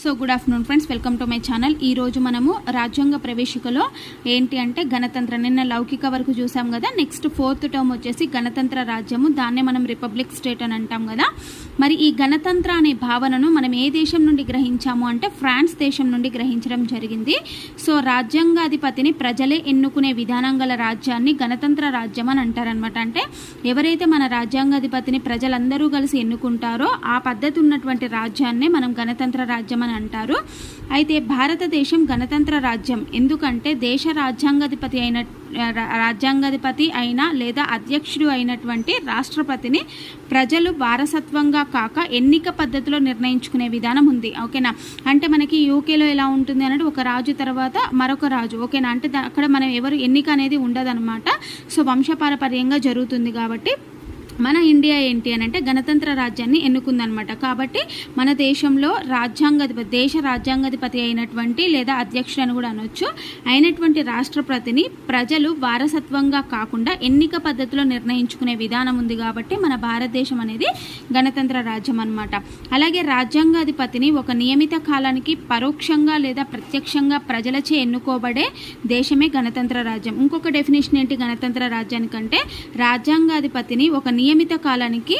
So good afternoon friends welcome to my channel ఈ రోజు మనము రాజ్యాంగ ప్రవేశికలో ఏంటి అంటే గణతంత్ర నిన్న లౌకిక వరకు చూసాం కదా. నెక్స్ట్ ఫోర్త్ టర్మ్ వచ్చేసి గణతంత్ర రాజ్యము. దాన్నే మనం రిపబ్లిక్ స్టేట్ అని అంటాం కదా. మరి ఈ గణతంత్ర అనే భావనను మనం ఏ దేశం నుండి గ్రహించాము అంటే ఫ్రాన్స్ దేశం నుండి గ్రహించడం జరిగింది. సో రాజ్యాంగాధిపతిని ప్రజలే ఎన్నుకునే విధానం గల రాజ్యాన్ని గణతంత్ర రాజ్యం అని అంటారనమాట అంటే ఎవరైతే మన రాజ్యాంగాధిపతిని ప్రజలందరూ కలిసి ఎన్నుకుంటారో ఆ పద్ధతి ఉన్నటువంటి రాజ్యాన్నే మనం గణతంత్ర రాజ్యం అని అంటారు. అయితే భారతదేశం గణతంత్ర రాజ్యం. ఎందుకంటే దేశ రాజ్యాంగాధిపతి అయిన రాజ్యాంగాధిపతి అయిన లేదా అధ్యక్షుడు అయినటువంటి రాష్ట్రపతిని ప్రజలు వారసత్వంగా కాక ఎన్నిక పద్ధతిలో నిర్ణయించుకునే విధానం ఉంది. ఓకేనా? అంటే మనకి యూకేలో ఎలా ఉంటుంది అన్నట్టు ఒక రాజు తర్వాత మరొక రాజు. ఓకేనా? అంటే అక్కడ మనం ఎవరు ఎన్నిక అనేది ఉండదన్నమాట. సో వంశపారపర్యంగా జరుగుతుంది కాబట్టి మన ఇండియా ఏంటి అని అంటే గణతంత్ర రాజ్యాన్ని ఎన్నుకుందనమాట కాబట్టి మన దేశంలో రాజ్యాంగాధిపతి దేశ రాజ్యాంగాధిపతి అయినటువంటి లేదా అధ్యక్షుడు అని కూడా అనొచ్చు. అయినటువంటి రాష్ట్రపతిని ప్రజలు వారసత్వంగా కాకుండా ఎన్నిక పద్ధతిలో నిర్ణయించుకునే విధానం ఉంది కాబట్టి మన భారతదేశం అనేది గణతంత్ర రాజ్యం అనమాట అలాగే రాజ్యాంగాధిపతిని ఒక నియమిత కాలానికి పరోక్షంగా లేదా ప్రత్యక్షంగా ప్రజలచే ఎన్నుకోబడే దేశమే గణతంత్ర రాజ్యం. ఇంకొక డెఫినేషన్ ఏంటి గణతంత్ర రాజ్యానికంటే? రాజ్యాంగాధిపతిని ఒక నియమిత కాలానికి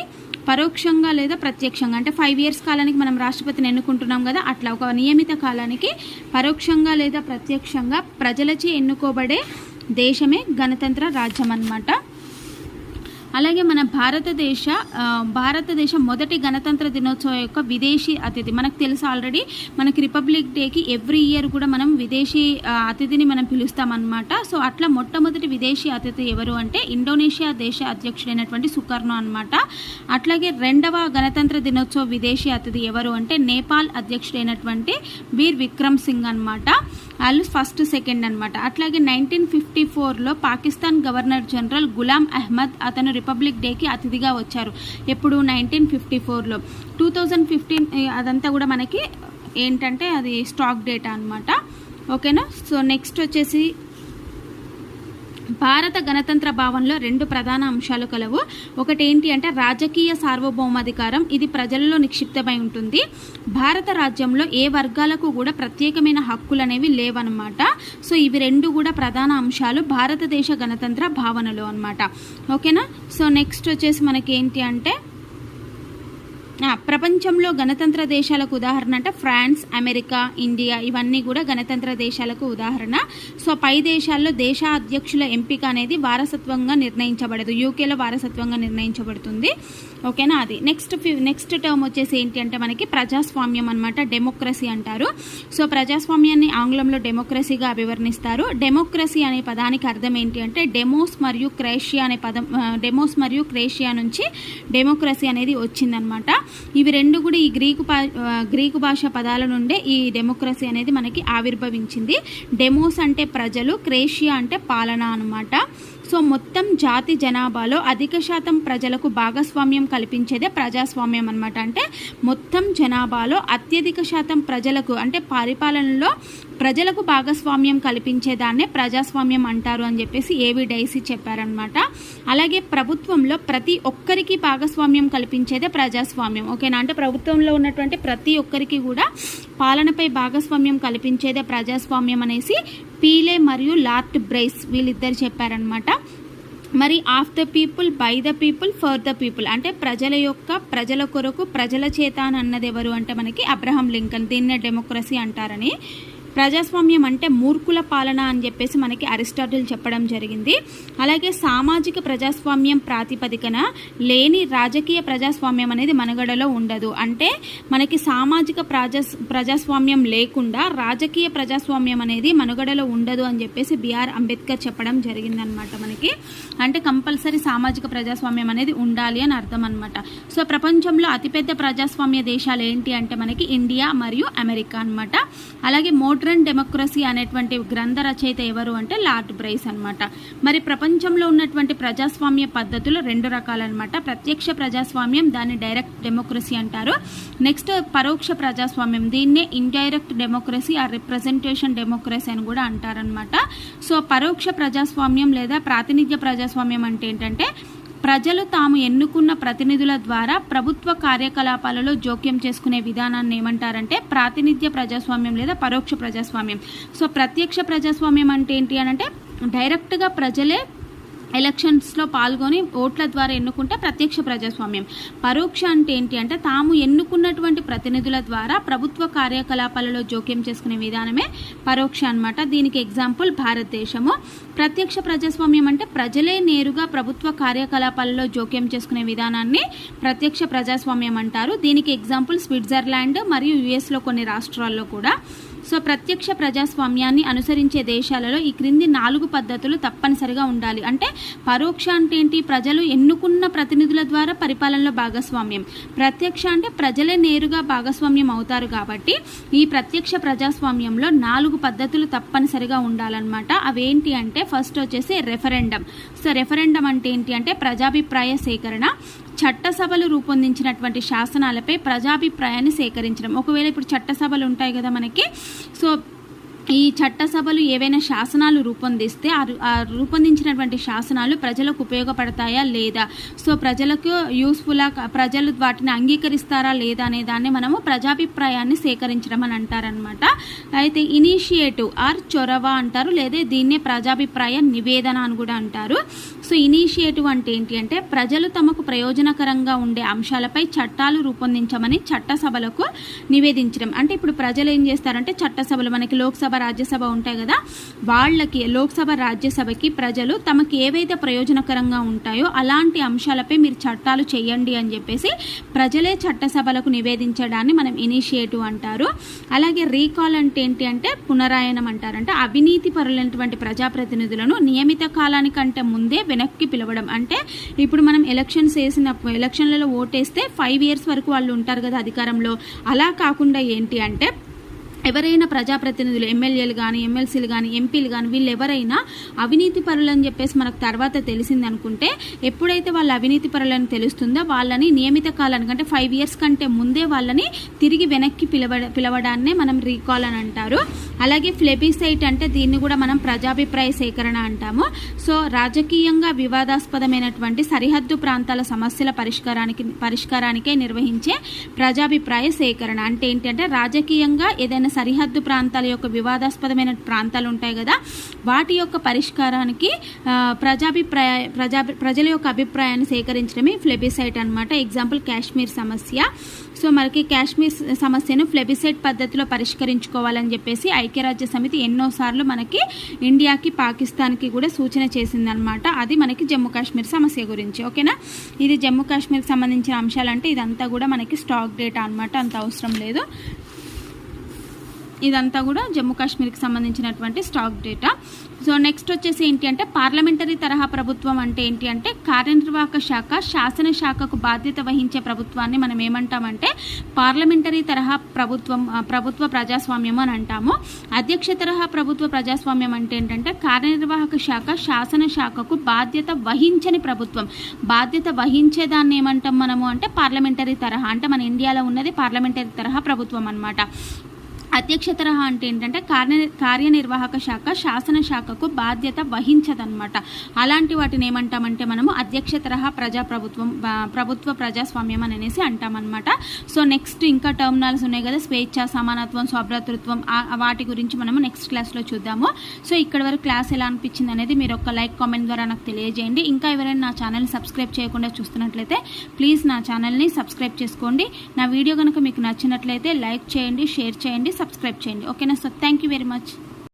పరోక్షంగా లేదా ప్రత్యక్షంగా అంటే ఫైవ్ ఇయర్స్ కాలానికి మనం రాష్ట్రపతిని ఎన్నుకుంటున్నాం కదా అట్లా ఒక నియమిత కాలానికి పరోక్షంగా లేదా ప్రత్యక్షంగా ప్రజలచే ఎన్నుకోబడే దేశమే గణతంత్ర రాజ్యం అన్నమాట అలాగే మన భారతదేశ భారతదేశ మొదటి గణతంత్ర దినోత్సవం యొక్క విదేశీ అతిథి. మనకు తెలుసు ఆల్రెడీ మనకి రిపబ్లిక్ డేకి ఎవ్రీ ఇయర్ కూడా మనం విదేశీ అతిథిని మనం పిలుస్తామన్నమాట. సో అట్లా మొట్టమొదటి విదేశీ అతిథి ఎవరు అంటే ఇండోనేషియా దేశ అధ్యక్షుడైనటువంటి సుకర్ణో అనమాట అట్లాగే రెండవ గణతంత్ర దినోత్సవ విదేశీ అతిథి ఎవరు అంటే నేపాల్ అధ్యక్షుడైనటువంటి వీర్ విక్రమ్ సింగ్ అనమాట వాళ్ళు ఫస్ట్ సెకండ్ అన్నమాట. అట్లాగే నైన్టీన్ ఫిఫ్టీ ఫోర్లో పాకిస్తాన్ గవర్నర్ జనరల్ గులాం అహ్మద్ అతను రిపబ్లిక్ డేకి అతిథిగా వచ్చారు. ఎప్పుడు నైన్టీన్ ఫిఫ్టీ ఫోర్లో. టూ థౌజండ్ ఫిఫ్టీన్ అదంతా కూడా మనకి ఏంటంటే అది స్టాక్ డేటా అనమాట ఓకేనా? సో నెక్స్ట్ వచ్చేసి భారత గణతంత్ర భావనలో రెండు ప్రధాన అంశాలు కలవు. ఒకటి ఏంటి అంటే రాజకీయ సార్వభౌమాధికారం ఇది ప్రజలలో నిక్షిప్తమై ఉంటుంది. భారత రాజ్యంలో ఏ వర్గాలకు కూడా ప్రత్యేకమైన హక్కులు అనేవి లేవన్నమాట. సో ఇవి రెండు కూడా ప్రధాన అంశాలు భారతదేశ గణతంత్ర భావనలో అన్నమాట. ఓకేనా? సో నెక్స్ట్ వచ్చేసి మనకి ఏంటి అంటే ప్రపంచంలో గణతంత్ర దేశాలకు ఉదాహరణ అంటే ఫ్రాన్స్ అమెరికా ఇండియా ఇవన్నీ కూడా గణతంత్ర దేశాలకు ఉదాహరణ. సో పై దేశాల్లో దేశ అధ్యక్షుల ఎంపిక అనేది వారసత్వంగా నిర్ణయించబడదు. యూకేలో వారసత్వంగా నిర్ణయించబడుతుంది. ఓకేనా? అది నెక్స్ట్ నెక్స్ట్ టర్మ్ వచ్చేసి ఏంటి అంటే మనకి ప్రజాస్వామ్యం అనమాట డెమోక్రసీ అంటారు. సో ప్రజాస్వామ్యాన్ని ఆంగ్లంలో డెమోక్రసీగా అభివర్ణిస్తారు. డెమోక్రసీ అనే పదానికి అర్థం ఏంటి అంటే డెమోస్ మరియు క్రేషియా అనే పదం డెమోస్ మరియు క్రేషియా నుంచి డెమోక్రసీ అనేది వచ్చిందనమాట ఇవి రెండు కూడా ఈ గ్రీకు పా- గ్రీకు భాష పదాల నుండే ఈ డెమోక్రసీ అనేది మనకి ఆవిర్భవించింది. డెమోస్ అంటే ప్రజలు క్రేషియా అంటే పాలన అనమాట సో మొత్తం జాతి జనాభాలో అధిక శాతం ప్రజలకు భాగస్వామ్యం కల్పించేదే ప్రజాస్వామ్యం అన్నమాట. అంటే మొత్తం జనాభాలో అత్యధిక శాతం ప్రజలకు అంటే పరిపాలనలో ప్రజలకు భాగస్వామ్యం కల్పించేదాన్నే ప్రజాస్వామ్యం అంటారు అని చెప్పేసి ఏవి డైసీ చెప్పారనమాట అలాగే ప్రభుత్వంలో ప్రతి ఒక్కరికి భాగస్వామ్యం కల్పించేదే ప్రజాస్వామ్యం. ఓకేనా? అంటే ప్రభుత్వంలో ఉన్నటువంటి ప్రతి ఒక్కరికి కూడా పాలనపై భాగస్వామ్యం కల్పించేదే ప్రజాస్వామ్యం అనేసి పీలే మరియు లార్ట్ బ్రైస్ వీళ్ళిద్దరు చెప్పారనమాట మరి of the people by the people for the people. అంటే ప్రజల యొక్క ప్రజల కొరకు ప్రజల చేత అని అన్నది ఎవరు అంటే మనకి అబ్రహం లింకన్ దీన్నే డెమోక్రసీ అంటారని. ప్రజాస్వామ్యం అంటే మూర్ఖుల పాలన అని చెప్పేసి మనకి అరిస్టాటిల్ చెప్పడం జరిగింది. అలాగే సామాజిక ప్రజాస్వామ్యం ప్రాతిపదికన లేని రాజకీయ ప్రజాస్వామ్యం అనేది మనుగడలో ఉండదు. అంటే మనకి సామాజిక ప్రజాస్ ప్రజాస్వామ్యం లేకుండా రాజకీయ ప్రజాస్వామ్యం అనేది మనుగడలో ఉండదు అని చెప్పేసి బిఆర్ అంబేద్కర్ చెప్పడం జరిగిందనమాట మనకి. అంటే కంపల్సరీ సామాజిక ప్రజాస్వామ్యం అనేది ఉండాలి అని అర్థం అనమాట సో ప్రపంచంలో అతిపెద్ద ప్రజాస్వామ్య దేశాలు ఏంటి అంటే మనకి ఇండియా మరియు అమెరికా అన్నమాట. అలాగే మోడ్రన్ డెమోక్రసీ అనేటువంటి గ్రంథ రచయిత ఎవరు అంటే లార్డ్ బ్రైస్ అనమాట మరి ప్రపంచంలో ఉన్నటువంటి ప్రజాస్వామ్య పద్ధతులు రెండు రకాలన్నమాట. ప్రత్యక్ష ప్రజాస్వామ్యం దాన్ని డైరెక్ట్ డెమోక్రసీ అంటారు. నెక్స్ట్ పరోక్ష ప్రజాస్వామ్యం దీన్నే ఇండైరెక్ట్ డెమోక్రసీ ఆ రిప్రజెంటేషన్ డెమోక్రసీ అని కూడా అంటారనమాట సో పరోక్ష ప్రజాస్వామ్యం లేదా ప్రాతినిధ్య ప్రజాస్వామ్యం అంటే ఏంటంటే ప్రజలు తాము ఎన్నుకున్న ప్రతినిధుల ద్వారా ప్రభుత్వ కార్యకలాపాలలో జోక్యం చేసుకునే విధానాన్ని ఏమంటారంటే ప్రాతినిధ్య ప్రజాస్వామ్యం లేదా పరోక్ష ప్రజాస్వామ్యం. సో ప్రత్యక్ష ప్రజాస్వామ్యం అంటే ఏంటి అని అంటే డైరెక్ట్గా ప్రజలే ఎలక్షన్స్లో పాల్గొని ఓట్ల ద్వారా ఎన్నుకుంటే ప్రత్యక్ష ప్రజాస్వామ్యం. పరోక్ష అంటే ఏంటి అంటే తాము ఎన్నుకున్నటువంటి ప్రతినిధుల ద్వారా ప్రభుత్వ కార్యకలాపాలలో జోక్యం చేసుకునే విధానమే పరోక్ష అనమాట దీనికి ఎగ్జాంపుల్ భారతదేశము. ప్రత్యక్ష ప్రజాస్వామ్యం అంటే ప్రజలే నేరుగా ప్రభుత్వ కార్యకలాపాలలో జోక్యం చేసుకునే విధానాన్ని ప్రత్యక్ష ప్రజాస్వామ్యం అంటారు. దీనికి ఎగ్జాంపుల్ స్విట్జర్లాండ్ మరియు యుఎస్లో కొన్ని రాష్ట్రాల్లో కూడా. సో ప్రత్యక్ష ప్రజాస్వామ్యాన్ని అనుసరించే దేశాలలో ఈ క్రింది నాలుగు పద్ధతులు తప్పనిసరిగా ఉండాలి. అంటే పరోక్ష అంటే ఏంటి? ప్రజలు ఎన్నుకున్న ప్రతినిధుల ద్వారా పరిపాలనలో భాగస్వామ్యం. ప్రత్యక్ష అంటే ప్రజలే నేరుగా భాగస్వామ్యం అవుతారు కాబట్టి ఈ ప్రత్యక్ష ప్రజాస్వామ్యంలో నాలుగు పద్ధతులు తప్పనిసరిగా ఉండాలన్నమాట. అవేంటి అంటే ఫస్ట్ వచ్చేసి రెఫరెండం సో రెఫరెండం అంటే ఏంటి? అంటే ప్రజాభిప్రాయ సేకరణ. చట్టసభలు రూపొందించినటువంటి శాసనాలపై ప్రజాభిప్రాయాన్ని సేకరించడం. ఒకవేళ ఇప్పుడు చట్టసభలు ఉంటాయి కదా మనకి సో ఈ చట్టసభలు ఏవైనా శాసనాలు రూపొందిస్తే ఆ ఆ రూపొందించినటువంటి శాసనాలు ప్రజలకు ఉపయోగపడతాయా లేదా? సో ప్రజలకు యూస్ఫుల్లా ప్రజలు వాటిని అంగీకరిస్తారా లేదా అనే దాన్ని మనము ప్రజాభిప్రాయాన్ని సేకరించడం అని అంటారనమాట అయితే ఇనిషియేటివ్ ఆర్ చొరవ అంటారు లేదా దీన్నే ప్రజాభిప్రాయ నివేదన అని కూడా అంటారు. సో ఇనిషియేటివ్ అంటే ఏంటి అంటే ప్రజలు తమకు ప్రయోజనకరంగా ఉండే అంశాలపై చట్టాలు రూపొందించమని చట్టసభలకు నివేదించడం. అంటే ఇప్పుడు ప్రజలు ఏం చేస్తారంటే చట్టసభలు మనకి లోక్సభ రాజ్యసభ ఉంటాయి కదా? వాళ్ళకి లోక్సభ రాజ్యసభకి ప్రజలు తమకి ఏవైతే ప్రయోజనకరంగా ఉంటాయో అలాంటి అంశాలపై మీరు చట్టాలు చేయండి అని చెప్పేసి ప్రజలే చట్టసభలకు నివేదించడాన్ని మనం ఇనిషియేటివ్ అంటారు. అలాగే రీకాల్ అంటే ఏంటి అంటే పునరాయనం అంటారు అంటే అవినీతి పరులైనటువంటి ప్రజాప్రతినిధులను నియమిత కాలానికంటే ముందే వెనక్కి పిలవడం. అంటే ఇప్పుడు మనం ఎలక్షన్స్ వేసిన ఎలక్షన్లలో ఓటేస్తే ఫైవ్ ఇయర్స్ వరకు వాళ్ళు ఉంటారు కదా అధికారంలో. అలా కాకుండా ఏంటి అంటే ఎవరైనా ప్రజాప్రతినిధులు ఎమ్మెల్యేలు కానీ ఎమ్మెల్సీలు కానీ ఎంపీలు కానీ వీళ్ళు ఎవరైనా అవినీతి పరులు అని చెప్పేసి మనకు తర్వాత తెలిసింది అనుకుంటే ఎప్పుడైతే వాళ్ళ అవినీతి పరులని తెలుస్తుందో వాళ్ళని నియమిత కాలానికి అంటే ఫైవ్ ఇయర్స్ కంటే ముందే వాళ్ళని తిరిగి వెనక్కి పిలవ పిలవడాన్నే మనం రీకాల్ అని అంటారు. అలాగే ఫ్లెబిసైట్ అంటే దీన్ని కూడా మనం ప్రజాభిప్రాయ సేకరణ అంటాము. సో రాజకీయంగా వివాదాస్పదమైనటువంటి సరిహద్దు ప్రాంతాల సమస్యల పరిష్కారానికి పరిష్కారానికే నిర్వహించే ప్రజాభిప్రాయ సేకరణ. అంటే ఏంటంటే రాజకీయంగా ఏదైనా సరిహద్దు ప్రాంతాల యొక్క వివాదాస్పదమైన ప్రాంతాలు ఉంటాయి కదా వాటి యొక్క పరిష్కారానికి ప్రజాభిప్రాయ ప్రజా ప్రజల యొక్క అభిప్రాయాన్ని సేకరించడమే ఫ్లెబిసైట్ అనమాట ఎగ్జాంపుల్ కాశ్మీర్ సమస్య. సో మనకి కాశ్మీర్ సమస్యను ఫ్లెబిసైట్ పద్ధతిలో పరిష్కరించుకోవాలని చెప్పేసి ఐక్యరాజ్య సమితి ఎన్నోసార్లు మనకి ఇండియాకి పాకిస్తాన్కి కూడా సూచన చేసిందనమాట అది మనకి జమ్మూ కాశ్మీర్ సమస్య గురించి ఓకేనా? ఇది జమ్మూ కాశ్మీర్కి సంబంధించిన అంశాలంటే ఇదంతా కూడా మనకి స్టాక్ డేటా అనమాట అంత అవసరం లేదు. ఇదంతా కూడా జమ్మూ కాశ్మీర్కి సంబంధించినటువంటి స్టాక్ డేటా సో నెక్స్ట్ వచ్చేసి ఏంటి అంటే పార్లమెంటరీ తరహా ప్రభుత్వం అంటే ఏంటి అంటే కార్యనిర్వాహక శాఖ శాసన శాఖకు బాధ్యత వహించే ప్రభుత్వాన్ని మనం ఏమంటామంటే పార్లమెంటరీ తరహా ప్రభుత్వం ప్రభుత్వ ప్రజాస్వామ్యం అని అంటాము. అధ్యక్ష తరహా ప్రభుత్వ ప్రజాస్వామ్యం అంటే ఏంటంటే కార్యనిర్వాహక శాఖ శాసన శాఖకు బాధ్యత వహించని ప్రభుత్వం. బాధ్యత వహించేదాన్ని ఏమంటాం మనము అంటే పార్లమెంటరీ తరహా. అంటే మన ఇండియాలో ఉన్నది పార్లమెంటరీ తరహా ప్రభుత్వం అనమాట అధ్యక్ష తరహా అంటే ఏంటంటే కార్య కార్యనిర్వాహక శాఖ శాసన శాఖకు బాధ్యత వహించదనమాట అలాంటి వాటిని ఏమంటామంటే మనము అధ్యక్ష తరహా ప్రజాప్రభుత్వం ప్రభుత్వ ప్రజాస్వామ్యం అని అనేసి అంటామన్నమాట. సో నెక్స్ట్ ఇంకా టర్మినల్స్ ఉన్నాయి కదా స్వేచ్ఛ సమానత్వం స్వభ్రతృత్వం వాటి గురించి మనము నెక్స్ట్ క్లాస్లో చూద్దాము. సో ఇక్కడ వరకు క్లాస్ ఎలా అనిపించింది అనేది మీరు ఒక లైక్ కామెంట్ ద్వారా నాకు తెలియజేయండి. ఇంకా ఎవరైనా నా ఛానల్ని సబ్స్క్రైబ్ చేయకుండా చూస్తున్నట్లయితే ప్లీజ్ నా ఛానల్ని సబ్స్క్రైబ్ చేసుకోండి. నా వీడియో కనుక మీకు నచ్చినట్లయితే లైక్ చేయండి షేర్ చేయండి సబ్స్క్రైబ్ చేయండి. ఓకేనా sir thank you very much